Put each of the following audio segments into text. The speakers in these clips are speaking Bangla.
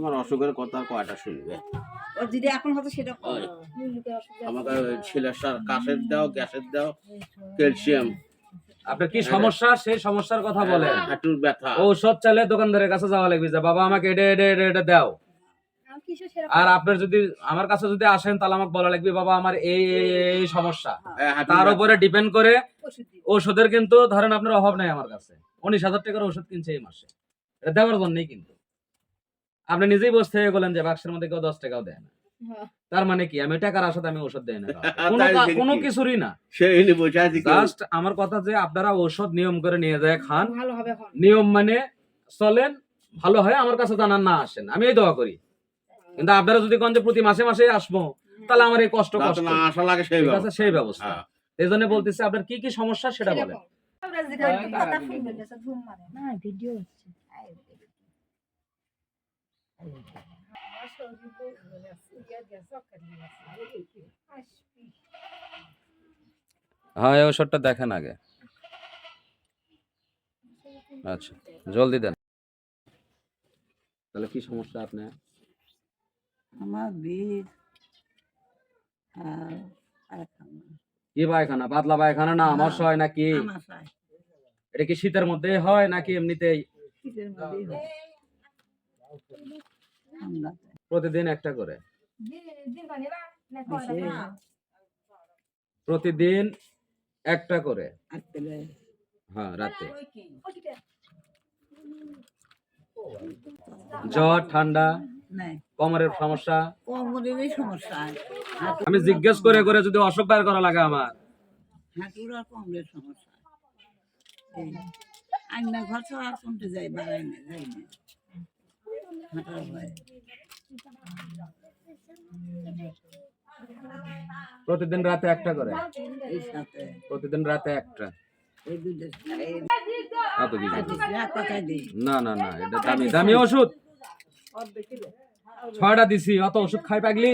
আমার অসুখের কথা আর কয়টা শুনবে? যদি এখন হতো সেটা আমাকে সিলেসার কাশের দাও গ্যাসের দাও ক্যালসিয়াম। আপনার কি সমস্যা? সেই সমস্যার কথা বলেন। হাঁটুর ব্যথা। ঔষধ চাইলে দোকানদারের কাছে যাওয়া লাগবে। যে বাবা আমাকে এটা এটা এটা এটা দাও। আর আপনার যদি আমার কাছে যদি আসেন তাহলে আমাকে বলা লাগবে বাবা আমার এই এই সমস্যা। হ্যাঁ, তার। উপরে ডিপেন্ড করে ওষুধের কিন্তু ধরেন আপনার অভাব নাই আমার কাছে। উনিশ হাজার টাকার ওষুধ কিনছে এই মাসে। এটা দেওয়ার জন্যই কিন্তু। আপনি নিজেই বসে থেকে বলেন যে বাক্সের মধ্যে কেউ দশ টাকাও দেয় না। তার মানে কি? আমি টাকার আসাতে আমি ওষুধ দেই না। কোনো কিছুরই না। জাস্ট আমার কথা যে আপনারা ঔষধ নিয়ম করে নিয়ে যায় খান। ভালো হবে এখন নিয়ম মানে চলেন ভালো হয় আমার কাছে জানার না আসেন। আমি এই দোয়া করি। কিন্তু আপনারা যদি কোন যে প্রতি মাসে মাসে আসব তাহলে আমার এই কষ্ট কষ্ট। না আসা লাগে সেই ব্যবস্থা। সেই ব্যবস্থা। হ্যাঁ। এই জন্য বলতেছি আপনার কি কি সমস্যা সেটা বলেন। হ্যাঁ এই ওষুধটা দেখেন আগে। আচ্ছা জলদি দেন। তাহলে কি সমস্যা আপনি? আমার বীর কি পায়খানা? পাতলা পায়খানা না আমার হয় নাকি? এটা কি শীতের মধ্যে হয় নাকি এমনিতেই? শীতের মধ্যেই হয়। প্রতিদিন একটা করে? প্রতিদিন একটা করে? হ্যাঁ রাতে। জ্বর, ঠান্ডা, কোমরের সমস্যা? আমি জিজ্ঞেস করে করে যদি অসুখ বাইর করা লাগে আমার। সমস্যা আইনা ঘর ছাড়া আর যাই, বাড়াই না, যাই না। প্রতিদিন রাতে একটা করে? প্রতিদিন রাতে একটা? না না না, এটা দামি দামি ওষুধ। ছয়টা দিছি, অত ওষুধ খাই পাগলি?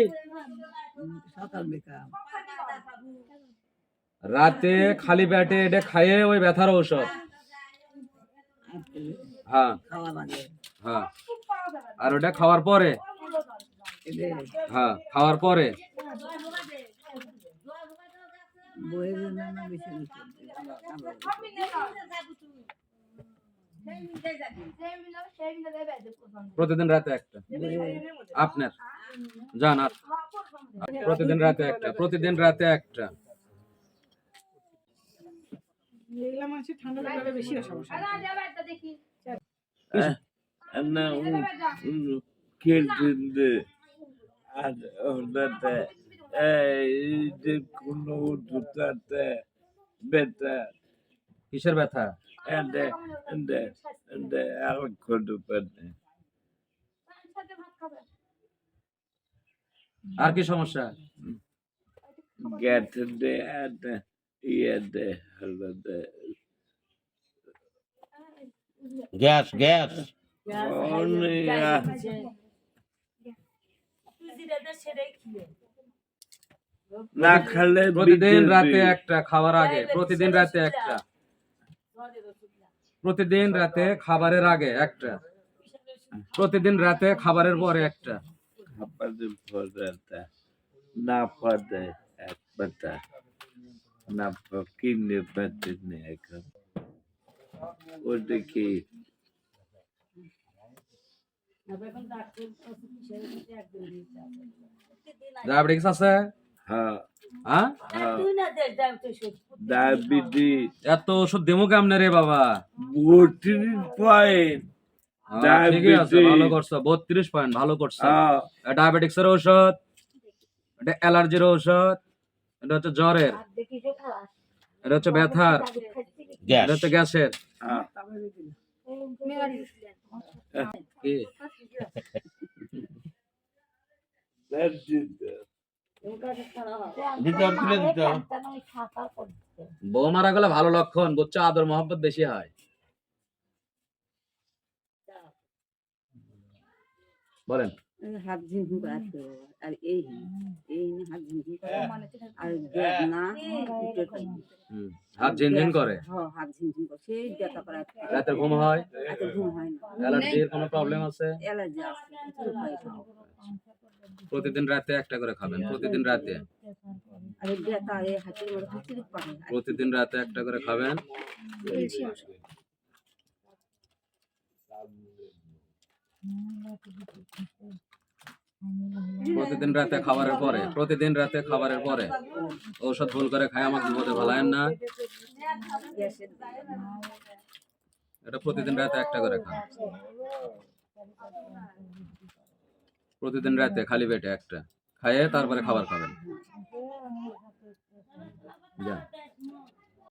রাতে খালি পেটে এটা খাইয়ে ওই ব্যথার ঔষধ। হ্যাঁ হ্যাঁ। আর ওটা খাওয়ার পরে? হ্যাঁ খাওয়ার পরে? প্রতিদিন রাতে একটা? আপনার? যান প্রতিদিন রাতে একটা প্রতিদিন রাতে একটা। ঠান্ডা বেশি ওটাতে এই যে কোনো দুটাতে বেটা কিসের ব্যথা? আর কি সমস্যা? গেটে এন্ডে ইয়েতে হলতে গ্যাস গ্যাস। অনিয়া না খেলে প্রতিদিন রাতে একটা খাওয়ার আগে প্রতিদিন রাতে একটা। প্রতিদিন রাতে খাবারের আগে একটা। প্রতিদিন রাতে খাবারের পরে একটা. Na pada এক পাতা না কিনে পাতে এখন ওটা কি? ডায়াবেটিস আছে? হ্যাঁ। হ্যাঁ? হ্যাঁ। ডায়াবেটিস এত ওষুধ দেবো কেমনে রে বাবা? বত্রিশ পয়েন্ট হ্যাঁ, আছে ভালো করছ বত্রিশ পয়েন্ট ভালো করছ। ডায়াবেটিক্স এর ঔষধ এটা অ্যালার্জির ঔষধ এটা হচ্ছে জ্বরের এটা হচ্ছে ব্যথার এটা হচ্ছে গ্যাসের হ্যাঁ কি that's it. তুলে বউ মারা গেলে ভালো লক্ষণ বুঝছ আদর মহব্বত বেশি হয়। বলেন। হাত ঝিমঝিম করে আর এই এই হাত ঝিমঝিম করে। আর বেদনা পেটের হাত ঝিনঝিন করে। হ্যাঁ হাত ঝিমঝিম করে। সেই ব্যথা করে রাতে ঘুম হয়? এত ঘুম হয় না। অ্যালার্জির কোনো প্রবলেম আছে? অ্যালার্জি প্রতিদিন রাতে একটা করে খাবেন প্রতিদিন রাতে। আর ব্যথা এই হাতের মধ্যে খিচড়ি পারে প্রতিদিন রাতে একটা করে খাবেন? প্রতিদিন রাতে খাবারের পরে প্রতিদিন রাতে খাবারের পরে। ঔষধ ভুল করে খায় আমাকে বিপদে ভালায়েন না। এটা প্রতিদিন রাতে একটা করে খান। প্রতিদিন রাতে খালি পেটে একটা। খাইয়ে তারপরে খাবার খাবেন। যা